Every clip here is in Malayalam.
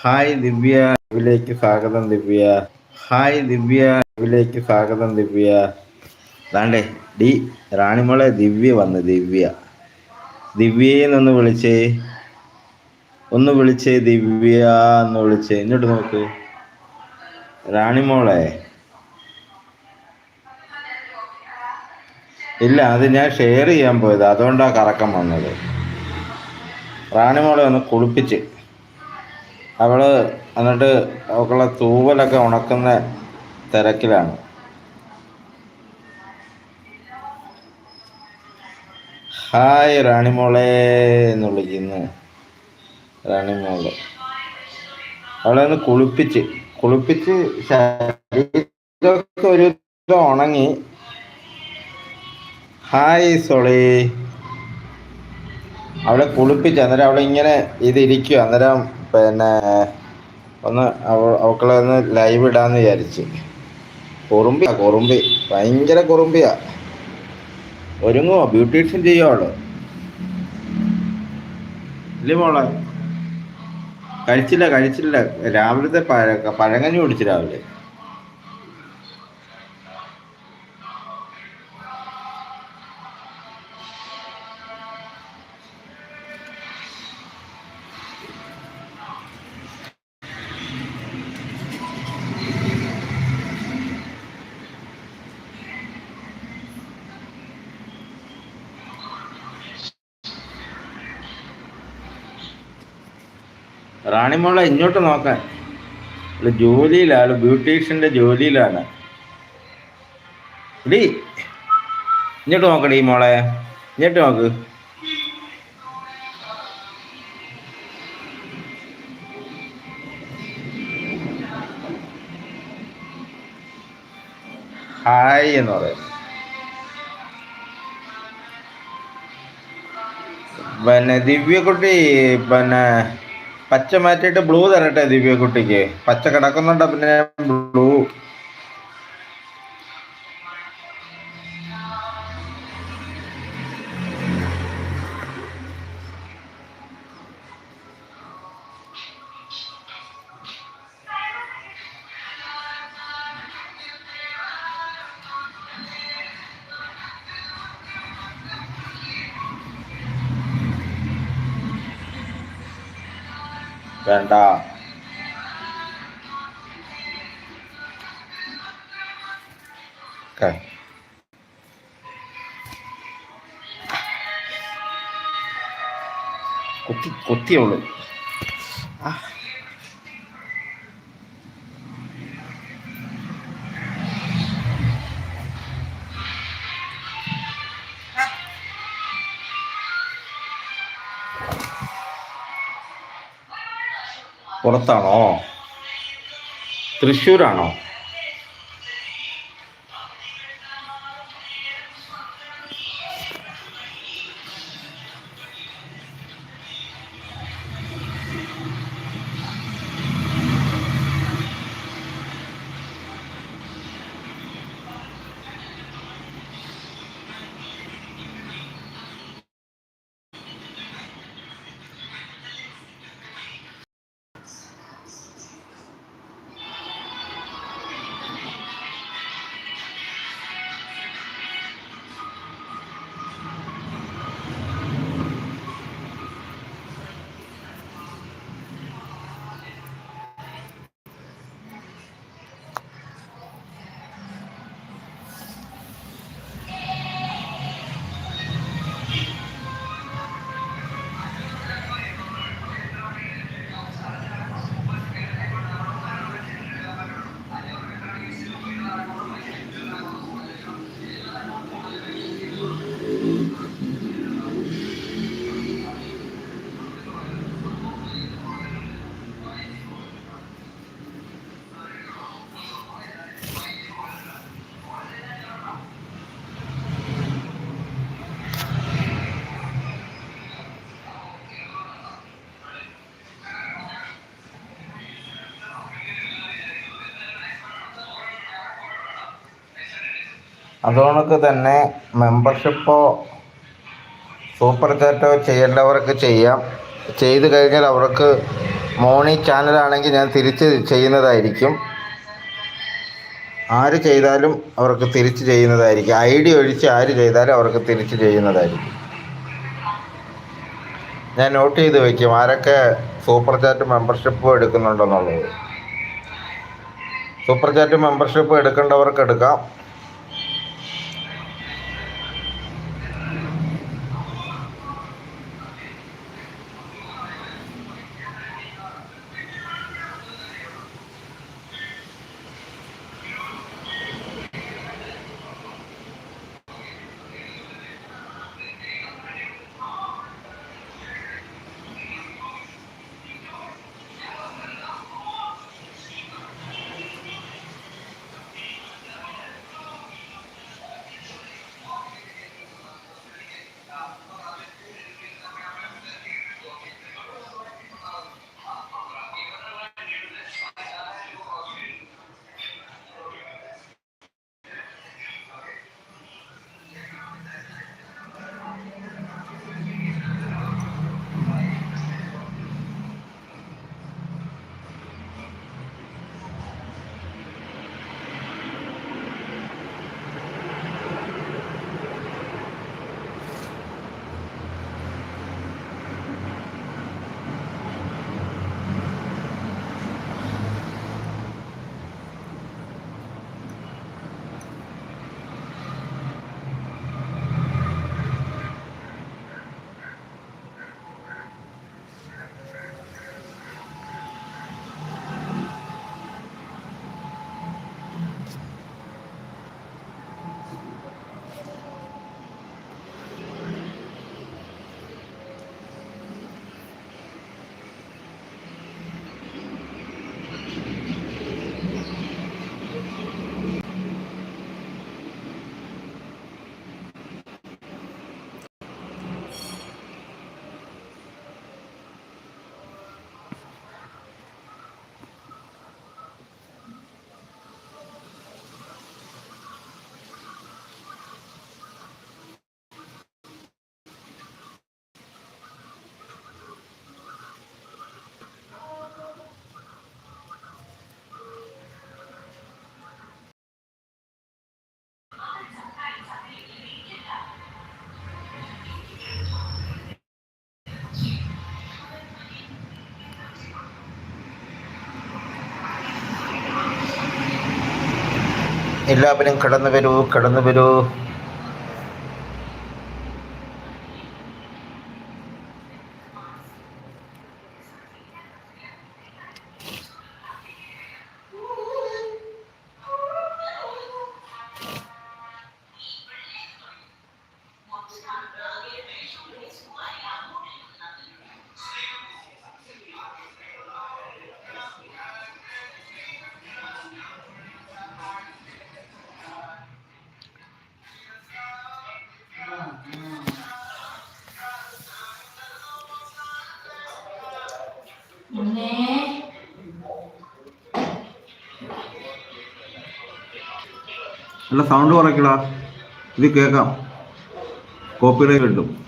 ഹായ് ദിവ്യ ലൈവിലേക്ക് സ്വാഗതം ദിവ്യ. ഹായ് ദിവ്യ ലൈവിലേക്ക് സ്വാഗതം ദിവ്യ. അതാണ്ടേ ഡി റാണിമോളെ ദിവ്യ വന്ന് ദിവ്യ. ദിവ്യയെ നിന്ന് വിളിച്ചേ. ഒന്ന് വിളിച്ചേ ദിവ്യ എന്ന് വിളിച്ചേ. ഇങ്ങോട്ട് നോക്ക്. റാണിമോളെ. ഇല്ല അത് ഞാൻ ഷെയർ ചെയ്യാൻ പോയത്. അതുകൊണ്ടാണ് കറക്കം വന്നത്. റാണിമോളെ ഒന്ന് കുളിപ്പിച്ച്. അവൾ എന്നിട്ട് അവക്കുള്ള തൂവലൊക്കെ ഉണക്കുന്ന തിരക്കിലാണ്. ഹായ് റാണിമോളെ എന്ന് വിളിക്കുന്നു റാണിമോൾ. അവളെ ഒന്ന് കുളിപ്പിച്ച് കുളിപ്പിച്ച് ശരീരമൊക്കെ ഒരു ഉണങ്ങി. ഹായ് സോളി. അവളെ കുളിപ്പിച്ച് അന്നേരം അവളെ ഇങ്ങനെ ഇതിരിക്കുക അന്നേരം പിന്നെ ഒന്ന് അവ അവക്കളെ ഒന്ന് ലൈവ് ഇടാന്ന് വിചാരിച്ച്. കുറുമ്പിയാ കുറുമ്പി. ഭയങ്കര കുറുമ്പിയാ. ഒരുങ്ങോ ബ്യൂട്ടീഷ്യൻ ചെയ്യോ അവൾ? ഇല്ലേ മോളെ? കഴിച്ചില്ല കഴിച്ചില്ല. രാവിലത്തെ പഴ പഴങ്കഞ്ഞി കുടിച്ചു രാവിലെ. റാണിമോളെ ഇങ്ങോട്ട് നോക്കാൻ. ഇവിടെ ജോലിയിലാണ് ബ്യൂട്ടീഷ്യന്റെ ജോലിയിലാണ്. ഡി ഇങ്ങോട്ട് നോക്കടി മോളെ ഇങ്ങോട്ട് നോക്ക്. ഹായ് എന്ന് പറയും. പിന്നെ ദിവ്യക്കുട്ടി പിന്നെ പച്ച മാറ്റിയിട്ട് ബ്ലൂ തരട്ടെ ദിവ്യക്കുട്ടിക്ക് പച്ച കിടക്കുന്നുണ്ട് പിന്നെ വേണ്ട Okay. കുത്തി കുത്തിയുള്ളു പുറത്താണോ? തൃശ്ശൂരാണോ? അതുകൊണ്ടൊക്കെ തന്നെ മെമ്പർഷിപ്പോ സൂപ്പർ ചാറ്റോ ചെയ്യേണ്ടവർക്ക് ചെയ്യാം. ചെയ്ത് കഴിഞ്ഞാൽ അവർക്ക് മോർണിംഗ് ചാനലാണെങ്കിൽ ഞാൻ തിരിച്ച് ചെയ്യുന്നതായിരിക്കും. ആര് ചെയ്താലും അവർക്ക് തിരിച്ച് ചെയ്യുന്നതായിരിക്കും. ഐ ഡി ഒഴിച്ച് ആര് ചെയ്താലും അവർക്ക് തിരിച്ച് ചെയ്യുന്നതായിരിക്കും. ഞാൻ നോട്ട് ചെയ്ത് വയ്ക്കും ആരൊക്കെ സൂപ്പർ ചാറ്റ് മെമ്പർഷിപ്പ് എടുക്കുന്നുണ്ടെന്നുള്ളത്. സൂപ്പർ ചാറ്റ് മെമ്പർഷിപ്പ് എടുക്കേണ്ടവർക്ക് എടുക്കാം. എല്ലാവരും കടന്നു വരൂ കടന്നു വരൂ. അല്ല സൗണ്ട് കുറയ്ക്കടാ. ഇത് കേൾക്കാം. കോപ്പിറൈറ്റ് കിട്ടും.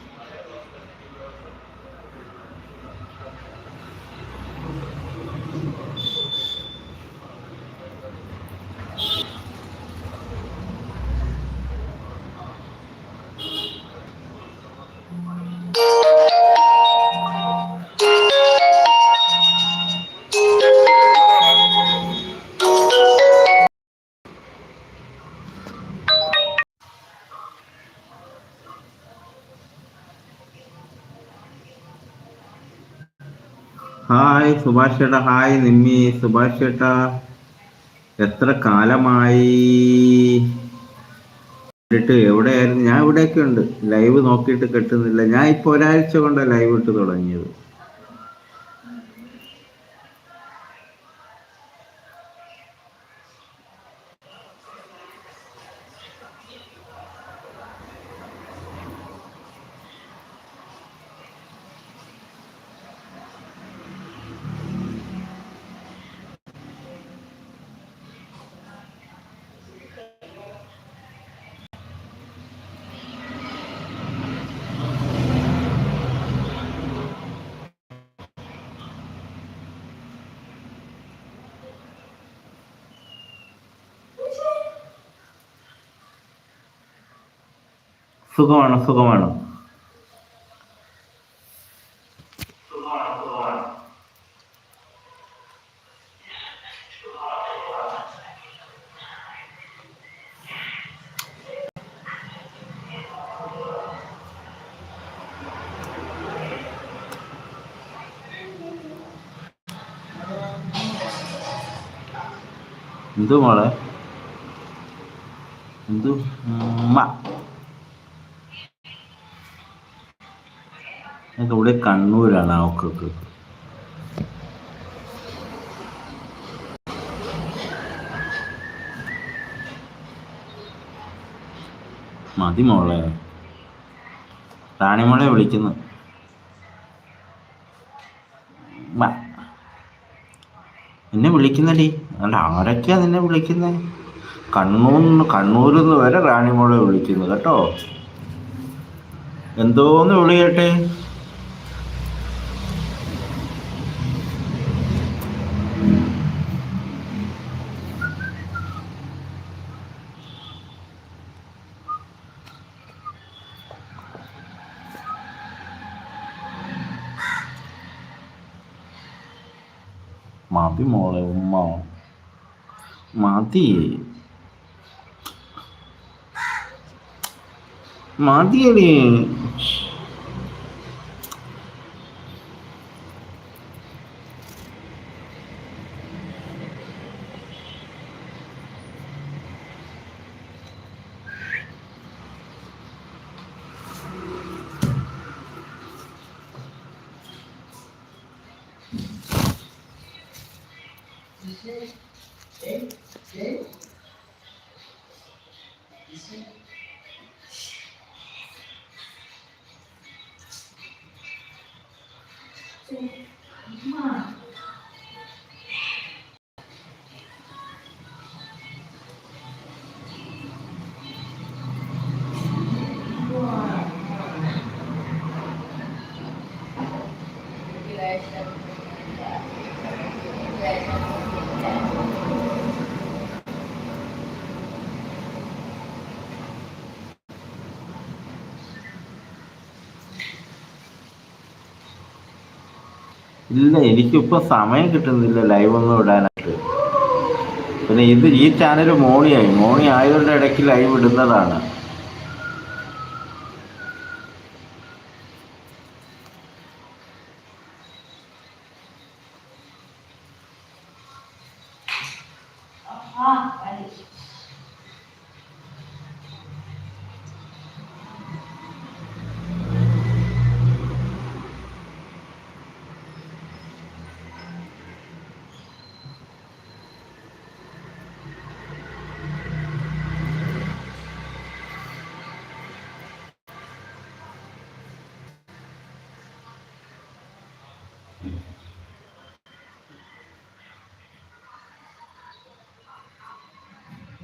സുഭാഷ് ചേട്ടാ ഹായ് നിമ്മി. സുഭാഷ് ചേട്ടാ എത്ര കാലമായി? കണ്ടിട്ട് എവിടെയായിരുന്നു? ഞാൻ ഇവിടെയൊക്കെ ഉണ്ട് ലൈവ് നോക്കിയിട്ട് കിട്ടുന്നില്ല. ഞാൻ ഇപ്പൊ ഒരാഴ്ച കൊണ്ട് ലൈവ് ഇട്ട് തുടങ്ങിയത്. സുഖമാണ് സുഖമാണ് എന്തു മോളെ എന്തു ഉമ്മ ഇവിടെ കണ്ണൂരാണ് അവക്കൊക്കെ മതി മോളെ. റാണിമോളെ വിളിക്കുന്നു. എന്നെ വിളിക്കുന്നടി. അല്ല ആരൊക്കെയാ നിന്നെ വിളിക്കുന്നത് കണ്ണൂർ കണ്ണൂരിൽ നിന്ന് വരെ റാണിമോളെ വിളിക്കുന്നു കേട്ടോ. എന്തോന്ന് വിളിയട്ടെ മതി മോളെ ഉമ്മ. മതി മതിയടി ഇല്ല എനിക്കിപ്പൊ സമയം കിട്ടുന്നില്ല ലൈവ് ഒന്നും ഇടാനായിട്ട്. പിന്നെ ഇത് ഈ ചാനൽ മോണിയായി. മോണി ആയതുകൊണ്ട് ഇടയ്ക്ക് ലൈവ് ഇടുന്നതാണ്.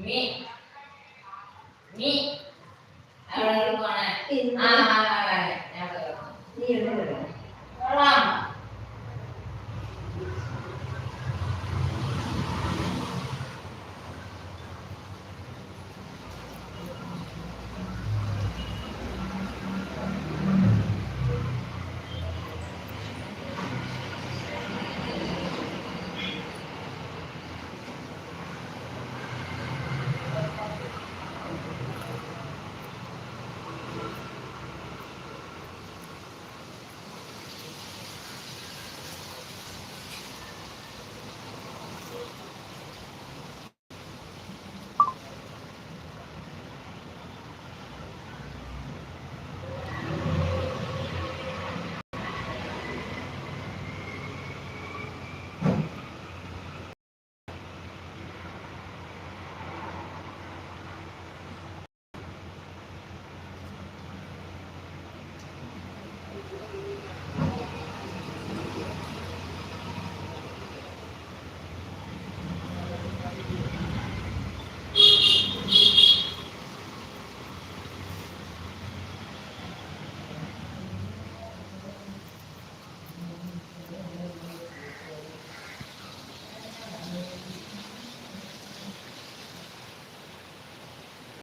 Me. Me.